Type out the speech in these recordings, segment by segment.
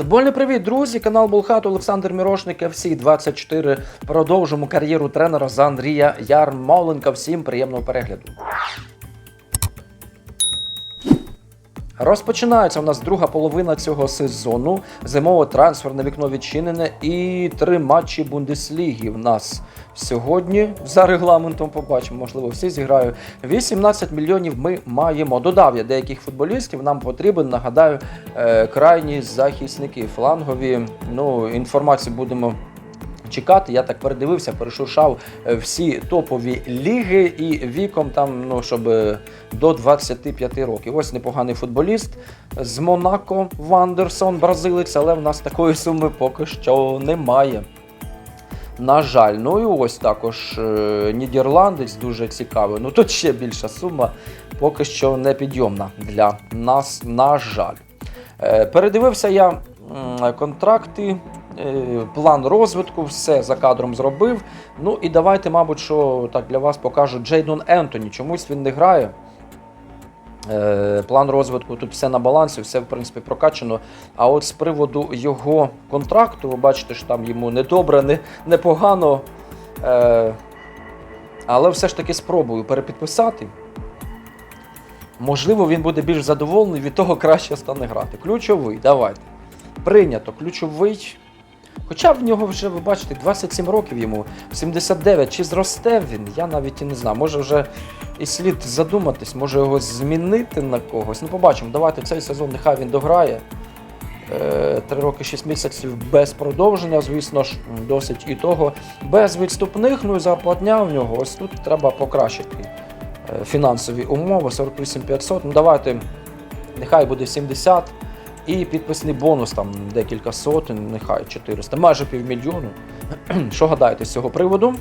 Футбольний привіт, друзі! Канал Булхат Олександр Мірошник, FC 24. Продовжимо кар'єру тренера за Андрія Ярмоленка. Всім приємного перегляду. Розпочинається у нас друга половина цього сезону. Зимове трансферне вікно відчинене і три матчі Бундесліги в нас сьогодні. За регламентом побачимо, можливо, всі зіграю. 18 мільйонів ми маємо. Додав я деяких футболістів. Нам потрібен, нагадаю, е, крайні захисники флангові. Ну, інформацію будемо чекати. Я так передивився, перешуршав е, всі топові ліги і віком там, ну, щоб е, до 25 років. Ось непоганий футболіст з Монако Вандерсон, бразилець, але в нас такої суми поки що немає. На жаль, ну і ось також е, нідерландець дуже цікавий. Ну тут ще більша сума, поки що не підйомна для нас, на жаль. Передивився я контракти, план розвитку, все за кадром зробив. Ну і давайте, мабуть, що так для вас покажу Джейдон Ентоні. Чомусь він не грає. Е, План розвитку тут все на балансі, все в принципі прокачано. А от з приводу його контракту, ви бачите, що там йому не добре, не, непогано. Е, але все ж таки спробую перепідписати. Можливо, він буде більш задоволений, від того краще стане грати. Ключовий, давайте. Прийнято, ключовий. Хоча в нього вже, ви бачите, 27 років йому, 79. Чи зросте він? Я навіть і не знаю. Може вже і слід задуматись, може його змінити на когось. Ну, побачимо. Давайте цей сезон нехай він дограє. Е, Три роки 6 місяців без продовження, звісно ж, досить і того. Без відступних, ну і зарплатня в нього. Ось тут треба покращити е, фінансові умови. 48 500. Ну давайте, нехай буде 70. І підписний бонус там декілька сотень, нехай 400, майже півмільйону. Що гадаєте з цього приводу?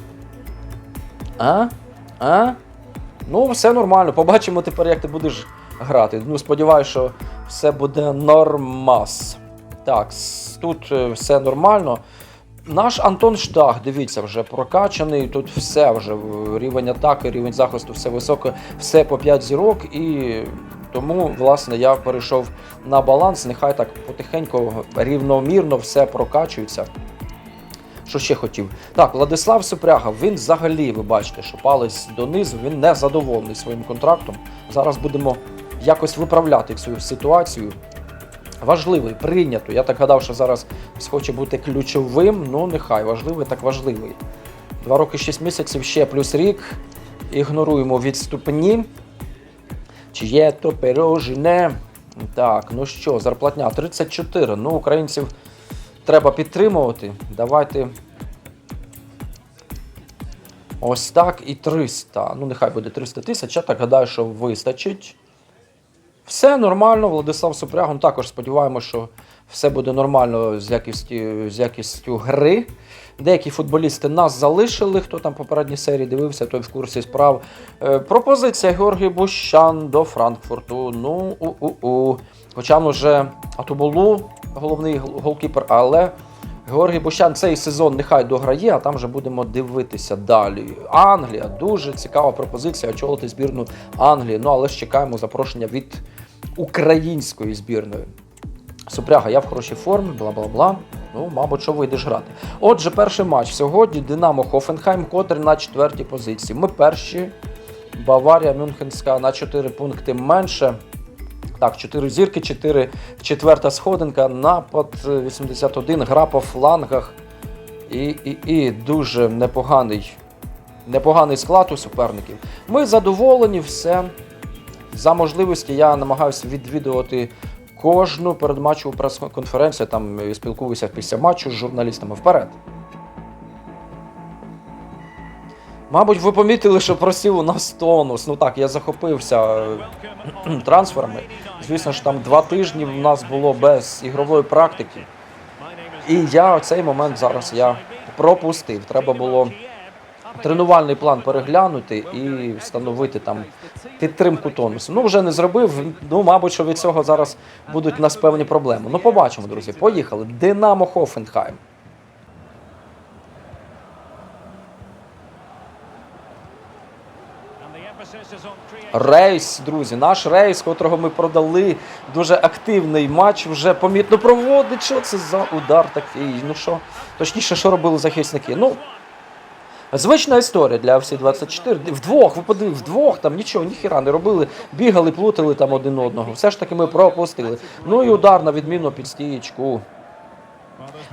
А? А? Ну, все нормально. Побачимо тепер, як ти будеш грати. Ну, сподіваюся, що все буде нормас. Так, тут е, все нормально. Наш Антон Штах, дивіться, вже прокачаний. Тут все вже рівень атаки, рівень захисту, все високе, все по 5 зірок. І тому, власне, я перейшов на баланс. Нехай так потихеньку, рівномірно все прокачується. Що ще хотів? Так, Владислав Супряга, він взагалі, ви бачите, що палець донизу, він не задоволений своїм контрактом. Зараз будемо якось виправляти цю ситуацію. Важливий, прийнято. Я так гадав, що зараз схоче бути ключовим. Ну, нехай важливий, так важливий. Два роки, шість місяців ще плюс рік. Ігноруємо відступні. Чи є то пирожне? Так, ну що, зарплатня 34. Ну, українців треба підтримувати. Давайте. Ось так і 300. Ну, нехай буде 300 тисяч. Я так гадаю, що вистачить. Все нормально, Владислав Супрягон. Також сподіваємося, що все буде нормально з якістю, з якістю гри. Деякі футболісти нас залишили. Хто там попередні серії дивився, той в курсі справ. Е, пропозиція Георгій Бущан до Франкфурту. Ну, у-у-у. Хоча вже Атубулу, головний голкіпер, але Георгій Бущан цей сезон нехай дограє, а там вже будемо дивитися далі. Англія дуже цікава пропозиція очолити збірну Англії. Ну але ж чекаємо запрошення від української збірної. Супряга, я в хорошій формі, бла бла бла. Ну, мабуть, що вийдеш грати. Отже, перший матч сьогодні Динамо Хофенхайм, котрий на четвертій позиції. Ми перші. Баварія Мюнхенська на 4 пункти менше. Так, 4 зірки, 4 четверта сходинка, напад 81, гра по флангах. І, і, і дуже непоганий, непоганий склад у суперників. Ми задоволені, все. За можливості я намагаюся відвідувати кожну передматчеву прес-конференцію, там е, спілкуюся після матчу з журналістами вперед. Мабуть, ви помітили, що просів у нас тонус. Ну так, я захопився е, трансферами. Звісно ж, там два тижні в нас було без ігрової практики. І я цей момент зараз я пропустив. Треба було тренувальний план переглянути і встановити там підтримку тонусу. Ну, вже не зробив. Ну, мабуть, що від цього зараз будуть у нас певні проблеми. Ну, побачимо, друзі. Поїхали. Динамо Хофенхайм. Рейс, друзі, наш рейс, котрого ми продали, дуже активний матч вже помітно проводить. Що це за удар такий? Ну що, точніше, що робили захисники? Ну, звична історія для FC24. Вдвох, ви подивіться, вдвох там нічого, ніхіра не робили, бігали, плутали там один одного. Все ж таки ми пропустили. Ну і удар на відміну під стієчку.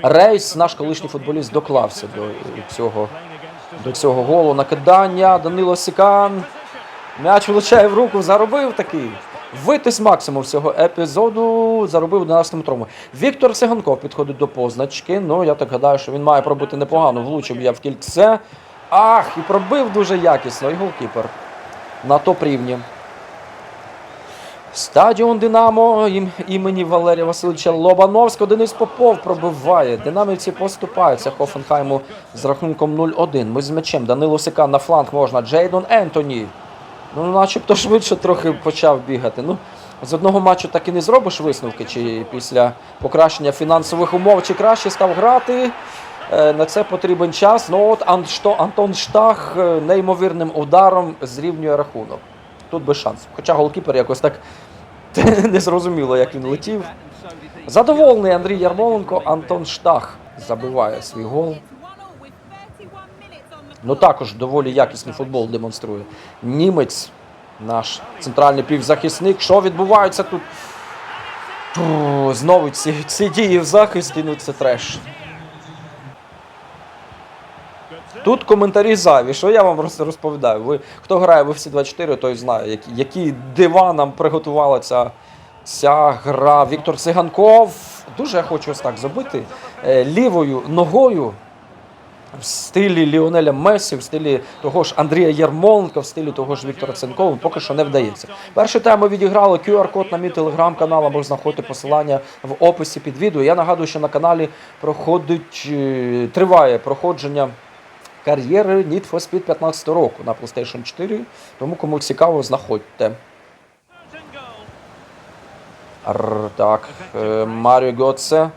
Рейс, наш колишній футболіст, доклався до цього, до цього голу. Накидання. Данило Сікан. М'яч влучає в руку, заробив такий. Витис максимум цього епізоду заробив 11-метровому. Віктор Сиганков підходить до позначки. Ну, я так гадаю, що він має пробити непогано. Влучив я в кільце. Ах, і пробив дуже якісно. І голкіпер на топ рівні. Стадіон Динамо ім- імені Валерія Васильовича Лобановського. Денис Попов пробиває. Динамівці поступаються Хофенхайму з рахунком 0-1. Ми з м'ячем. Данило Сика на фланг можна. Джейдон Ентоні. Ну, начебто швидше трохи почав бігати. Ну, з одного матчу так і не зробиш висновки, чи після покращення фінансових умов, чи краще став грати. Е, На це потрібен час. Ну от Ан- Антон Штах е, неймовірним ударом зрівнює рахунок. Тут без шансів. Хоча голкіпер якось так не зрозуміло, як він летів. Задоволений Андрій Ярмоленко, Антон Штах забиває свій гол. Ну також доволі якісний футбол демонструє. Німець, наш центральний півзахисник. Що відбувається тут? Фу, знову ці, ці дії в захисті, ну це треш. Тут коментарі зайві. Що я вам розповідаю? Ви, хто грає в FC 24, той знає, які, які дива нам приготувала ця, ця гра. Віктор Циганков. Дуже я хочу ось так забити. Е, лівою ногою в стилі Ліонеля Месі, в стилі того ж Андрія Ярмоленка, в стилі того ж Віктора Ценкова поки що не вдається. Перший тайм ми відіграли QR-код на мій телеграм-канал, або знаходити посилання в описі під відео. Я нагадую, що на каналі проходить, е, триває проходження кар'єри Need for Speed 15 року на PlayStation 4, тому кому цікаво, знаходьте. Р, так, е, Маріо Гьоце.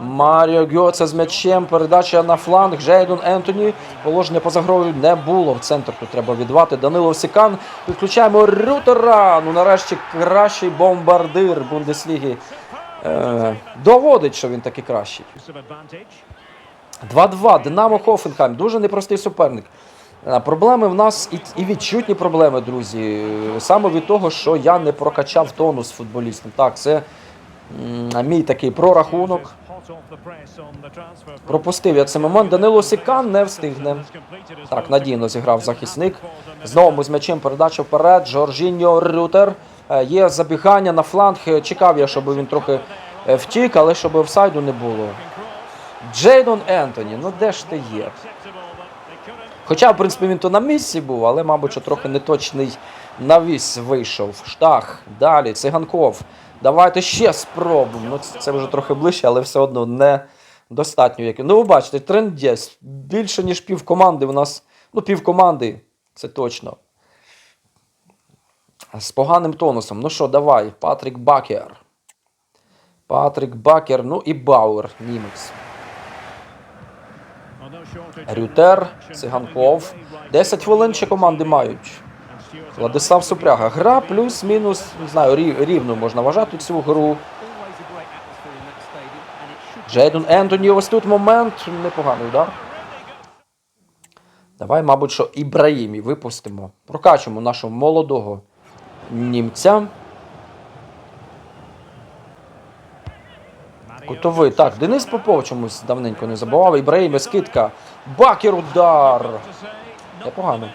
Маріо Гьоце з м'ячем. Передача на фланг. Джейдон Ентоні. Положення поза грою не було. В центр тут треба віддавати. Данило Сікан. Підключаємо Рютера. Ну нарешті кращий бомбардир Бундесліги. Е, доводить, що він такий кращий. 2-2. Динамо Хофенхайм. Дуже непростий суперник. Проблеми в нас і, відчутні проблеми, друзі. Саме від того, що я не прокачав тонус футболістам. Так, це мій такий прорахунок. Пропустив я цей момент. Данило Сікан не встигне. Так, надійно зіграв захисник. Знову з м'ячем передача вперед. Жоржіньо Рютер. Е, Є забігання на фланг. Е, Чекав я, щоб він трохи е, втік, але щоб офсайду не було. Джейдон Ентоні, ну де ж ти є? Хоча, в принципі, він то на місці був, але, мабуть, що трохи неточний навіс вийшов. Штах, далі, циганков. Давайте ще спробуємо. Ну, це, вже трохи ближче, але все одно не достатньо. Ну, ви бачите, тренд є. Більше, ніж пів команди у нас. Ну, пів команди, це точно. З поганим тонусом. Ну що, давай, Патрік Бакер. Патрік Бакер, ну і Бауер, німець. Рютер, Циганков. 10 хвилин ще команди мають. Владислав Супряга. Гра плюс-мінус, не знаю, рів- рівно можна вважати цю гру. Джейдон Ентоні, ось тут момент. Непоганий удар. Давай, мабуть, що Ібраїмі випустимо. Прокачуємо нашого молодого німця. Кутовий. Так, Денис Попов чомусь давненько не забував. Ібраїмі скидка. Бакер удар. Непогано.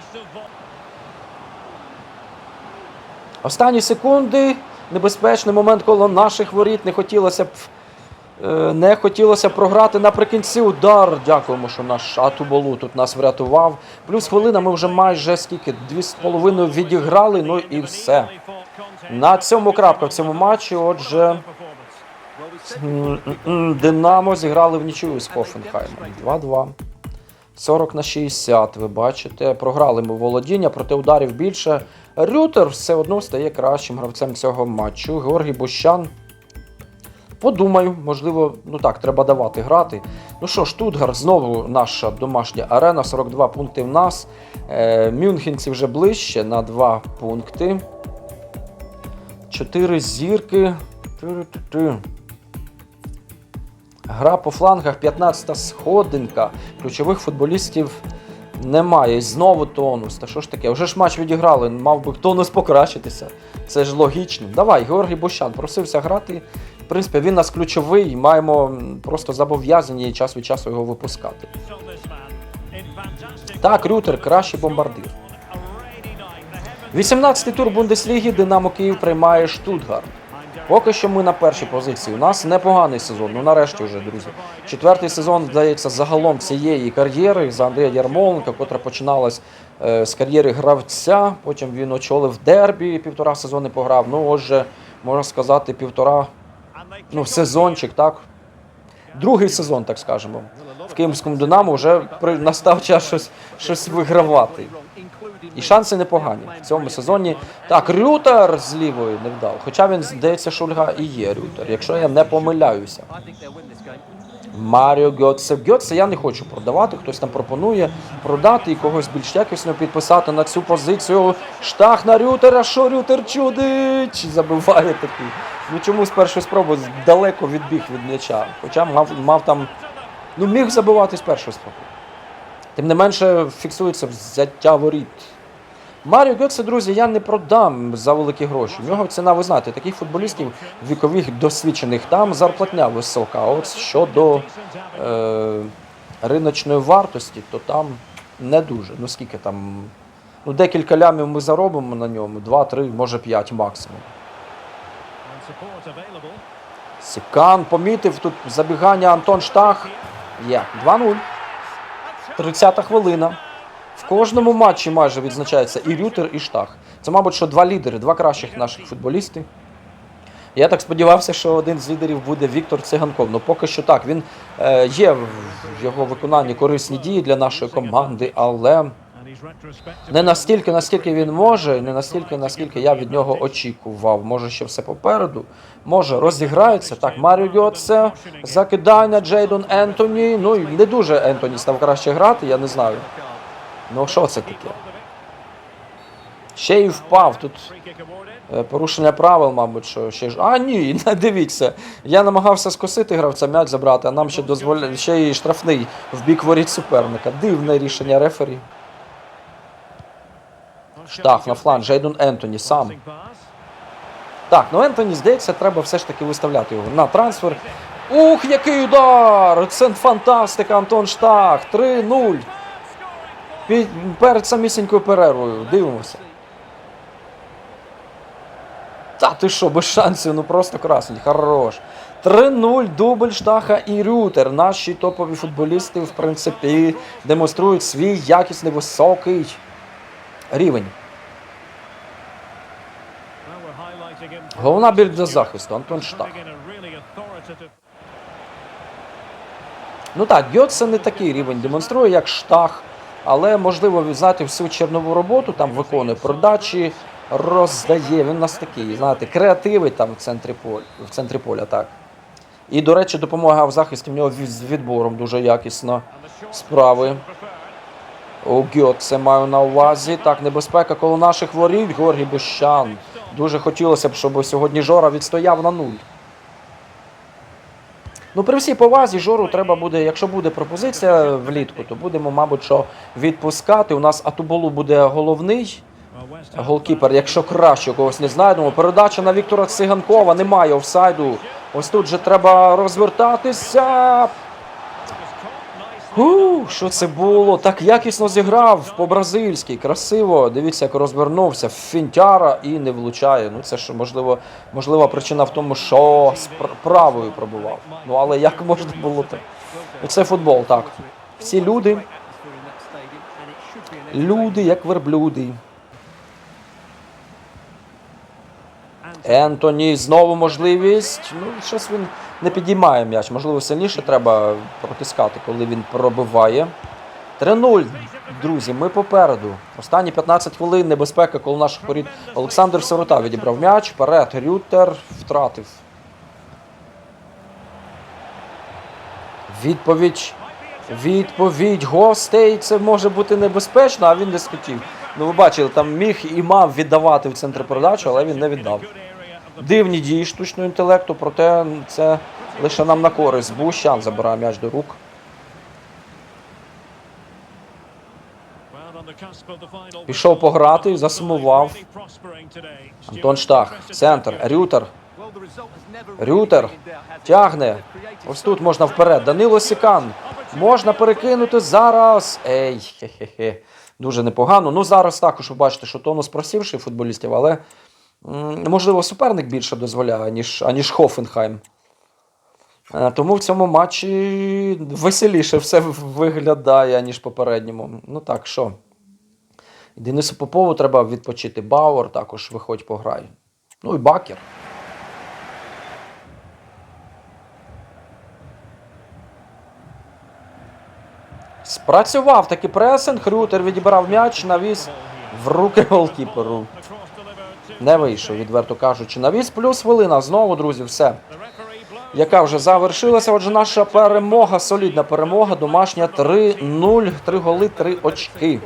Останні секунди. Небезпечний момент коло наших воріт. Не хотілося б. е, Не хотілося програти наприкінці удар. Дякуємо, що наш Атуболу тут нас врятував. Плюс хвилина ми вже майже скільки? Дві з половиною відіграли, ну і все. На цьому крапка в цьому матчі. Отже, Динамо зіграли в нічию з Хофенхаймом. 2-2. 40 на 60, ви бачите. Програли ми володіння, проте ударів більше. Рютер все одно стає кращим гравцем цього матчу. Георгій Бущан Подумаю, можливо, ну так, треба давати грати. Ну що, Штутгарт, знову наша домашня арена, 42 пункти в нас. Е, Мюнхенці вже ближче на 2 пункти. 4 зірки. Ту-ру-ту-ту. Гра по флангах, 15-та сходинка. Ключових футболістів немає. Знову тонус. Та що ж таке? Вже ж матч відіграли, мав би тонус покращитися. Це ж логічно. Давай, Георгій Бущан просився грати. В принципі, він нас ключовий, маємо просто зобов'язані час від часу його випускати. Так, Рютер кращий бомбардир. 18-й тур Бундесліги Динамо Київ приймає Штутгарт. Поки що ми на першій позиції. У нас непоганий сезон. Ну нарешті вже, друзі. Четвертий сезон, здається, загалом цієї кар'єри за Андрія Ярмоленка, котра починалась е, з кар'єри гравця. Потім він очолив дербі, півтора сезони пограв. Ну, отже, можна сказати, півтора ну, сезончик, так. Другий сезон, так скажемо. В Київському Динамо вже настав час щось, щось вигравати. І шанси непогані в цьому сезоні. Так, Рютер з лівої не вдав. Хоча він здається, Шульга і є Рютер, якщо я не помиляюся. Маріо Гьотце. Гьотце я не хочу продавати. Хтось там пропонує продати і когось більш якісно підписати на цю позицію. Штах на Рютера. Що Рютер чудить? Забиває такий. Ну чому з першої спроби далеко відбіг від м'яча. Хоча мав, мав там. Ну, міг забивати з першої спроби. Тим не менше фіксується взяття воріт. Маріо Гьоце, друзі, я не продам за великі гроші. У нього ціна, ви знаєте, таких футболістів вікових досвідчених там зарплатня висока. А от щодо е, риночної вартості, то там не дуже. Ну скільки там. Ну, декілька лямів ми заробимо на ньому, 2-3, може 5 максимум. Сікан помітив тут забігання Антон Штах. Є 2-0. 30-та хвилина. В кожному матчі майже відзначається і Рютер, і Штах. Це, мабуть, що два лідери, два кращих наших футболісти. Я так сподівався, що один з лідерів буде Віктор Циганков. Ну поки що так. Він е, є в його виконанні корисні дії для нашої команди, але не настільки, наскільки він може, не настільки, наскільки я від нього очікував. Може, ще все попереду. Може, розіграється. Так, Маріо Гьоце, закидання Джейдон Ентоні. Ну і не дуже Ентоні став краще грати, я не знаю. Ну що це таке? Ще й впав тут. Е, Порушення правил, мабуть, що ще ж. А, ні, не дивіться. Я намагався скосити гравця м'яч забрати, а нам ще дозволяє ще й штрафний в бік воріт суперника. Дивне рішення рефері. Штах на фланг, Джейдон Ентоні сам. Так, ну Ентоні, здається, треба все ж таки виставляти його на трансфер. Ух, який удар! Це фантастика, Антон Штах. 3-0. Перед самісінькою перервою. Дивимося. Та ти що, без шансів, ну просто красень, хорош. 3-0, дубль Штаха і Рютер. Наші топові футболісти, в принципі, демонструють свій якісний високий рівень. Головна біль для захисту, Антон Штах. Ну так, Гьотце не такий рівень демонструє, як Штах, але можливо знаєте, всю чернову роботу там виконує передачі, роздає. Він у нас такий, знаєте, креативий там в центрі поля, в центрі поля, так. І, до речі, допомога в захисті в нього з відбором дуже якісно справи. У Гьотце маю на увазі. Так, небезпека коло наших воріт, Георгій Бущан. Дуже хотілося б, щоб сьогодні Жора відстояв на нуль. Ну, при всій повазі Жору треба буде, якщо буде пропозиція влітку, то будемо, мабуть, що відпускати. У нас Атуболу буде головний голкіпер, якщо краще когось не знайдемо. Передача на Віктора Циганкова, немає офсайду. Ось тут же треба розвертатися. Ху, що це було? Так якісно зіграв по-бразильськи, красиво. Дивіться, як розвернувся. Фінтяра і не влучає. Ну це ж можливо, можлива причина в тому, що з правою пробував. Ну але як можна було так? Ну, Це футбол, так. Всі люди, люди як верблюди. Ентоні знову можливість. Ну, щось він не підіймає м'яч. Можливо, сильніше треба протискати, коли він пробиває. 3-0, друзі, ми попереду. Останні 15 хвилин небезпека коло наших воріт. Олександр Сирота відібрав м'яч. Вперед. Рютер втратив. Відповідь. Відповідь гостей. Це може бути небезпечно, а він не схотів. Ну, ви бачили, там міг і мав віддавати в центр передачі, але він не віддав. Дивні дії штучного інтелекту, проте це лише нам на користь. Бущан забирає м'яч до рук. Пішов пограти, засумував. Антон Штах, центр, Рютер. Рютер тягне. Ось тут можна вперед. Данило Сікан. Можна перекинути зараз. Ей, хе-хе-хе. Дуже непогано. Ну зараз також ви бачите, що тонус просівший футболістів, але можливо суперник більше дозволяє, ніж, аніж Хофенхайм. Е, Тому в цьому матчі веселіше все виглядає, ніж попередньому. Ну так, що? Денису Попову треба відпочити. Бауер також виходь пограй. Ну і Бакер. Спрацював таки пресинг. Рютер відібрав м'яч, навіс в руки голкіперу. Не вийшов, відверто кажучи. Навіс плюс хвилина. Знову, друзі, все. Яка вже завершилася. Отже, наша перемога, солідна перемога, домашня 3-0, 3 голи, 3 очки.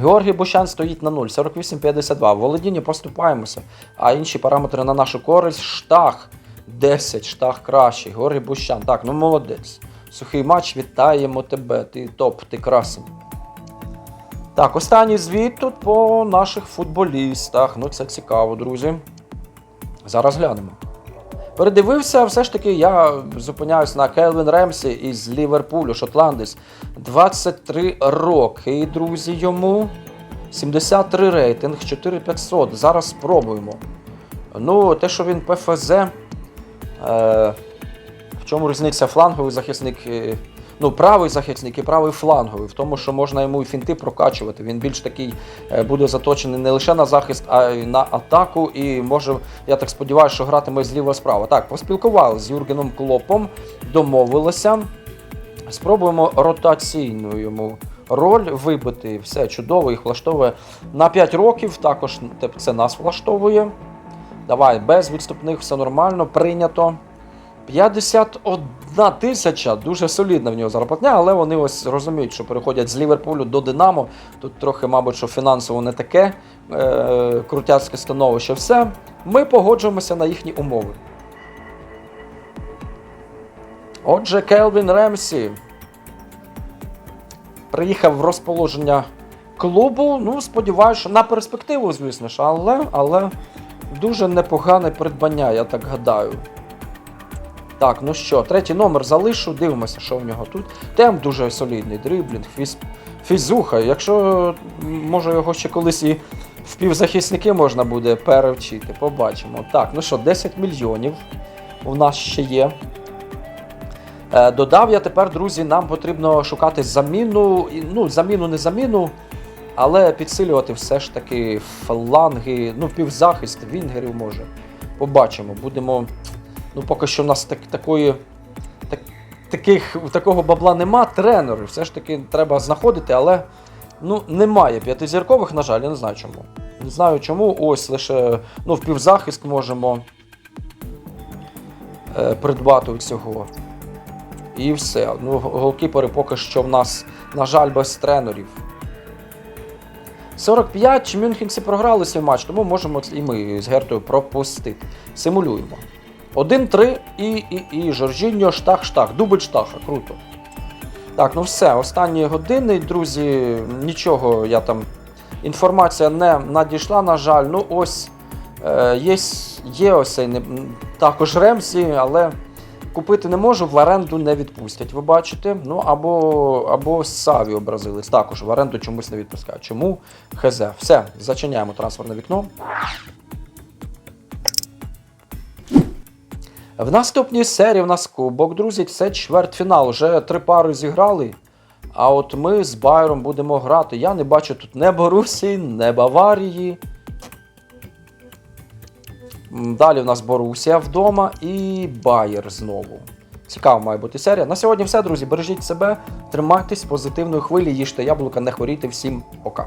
Георгій Бущан стоїть на 0, 48-52. В Володінні поступаємося, а інші параметри на нашу користь. Штах 10, штах кращий. Георгій Бущан. Так, ну молодець. Сухий матч, вітаємо тебе. Ти топ, ти красень. Так, останній звіт тут по наших футболістах. Ну, це цікаво, друзі. Зараз глянемо. Передивився, все ж таки, я зупиняюсь на Келвін Ремсі із Ліверпулю, шотландець. 23 роки, друзі, йому. 73 рейтинг, 4500. Зараз спробуємо. Ну, те, що він ПФЗ. Е, в чому різниця фланговий захисник, е, ну, правий захисник і правий фланговий, в тому, що можна йому і фінти прокачувати. Він більш такий е, буде заточений не лише на захист, а й на атаку. І може, я так сподіваюся, що гратиме зліва справа. Так, поспілкувалися з Юргеном Клопом, домовилися. Спробуємо ротаційну йому роль вибити. Все чудово, їх влаштовує на 5 років. Також це нас влаштовує. Давай, без відступних, все нормально, прийнято. 51 тисяча, дуже солідна в нього зарплатня, але вони ось розуміють, що переходять з Ліверпулю до Динамо. Тут трохи, мабуть, що фінансово не таке е- крутяцьке становище. Все. Ми погоджуємося на їхні умови. Отже, Келвін Ремсі приїхав в розположення клубу. Ну, сподіваюся, що на перспективу, звісно ж, але, але дуже непогане придбання, я так гадаю. Так, ну що, третій номер залишу, дивимося, що в нього тут. Темп дуже солідний, дриблінг, фіз... фізуха. Якщо може його ще колись і в півзахисники можна буде перевчити, побачимо. Так, ну що, 10 мільйонів у нас ще є. Е, Додав я тепер, друзі, нам потрібно шукати заміну. Ну, заміну, не заміну, але підсилювати все ж таки фланги, ну, півзахист, вінгерів може. Побачимо. Будемо. Ну, поки що в нас так, такої, так, таких, такого бабла нема. Тренери все ж таки треба знаходити, але ну, немає п'ятизіркових, на жаль, я не знаю чому. Не знаю чому. Ось лише ну, в півзахист можемо е, придбати цього. І все. Ну, голкіпери поки що в нас, на жаль, без тренерів. 45 Мюнхенці програли свій матч, тому можемо і ми з Гертою пропустити. Симулюємо. 1-3 і, і, і Жоржіньо штах-штах. Дубль штаха. Круто. Так, ну все, останні години, друзі, нічого я там. Інформація не надійшла, на жаль. Ну, ось е, є, ось не- також Ремсі, але купити не можу, в оренду не відпустять. Ви бачите? Ну або, або Саві образились. Також в оренду чомусь не відпускають. Чому? Хз. Все, зачиняємо трансферне вікно. В наступній серії в нас кубок, друзі, це чвертьфінал. Вже три пари зіграли. А от ми з Байером будемо грати. Я не бачу тут не Борусі, не Баварії. Далі в нас Борусія вдома і Байер знову. Цікава має бути серія. На сьогодні все, друзі. Бережіть себе, тримайтесь позитивної хвилі, їжте яблука, не хворійте. Всім пока.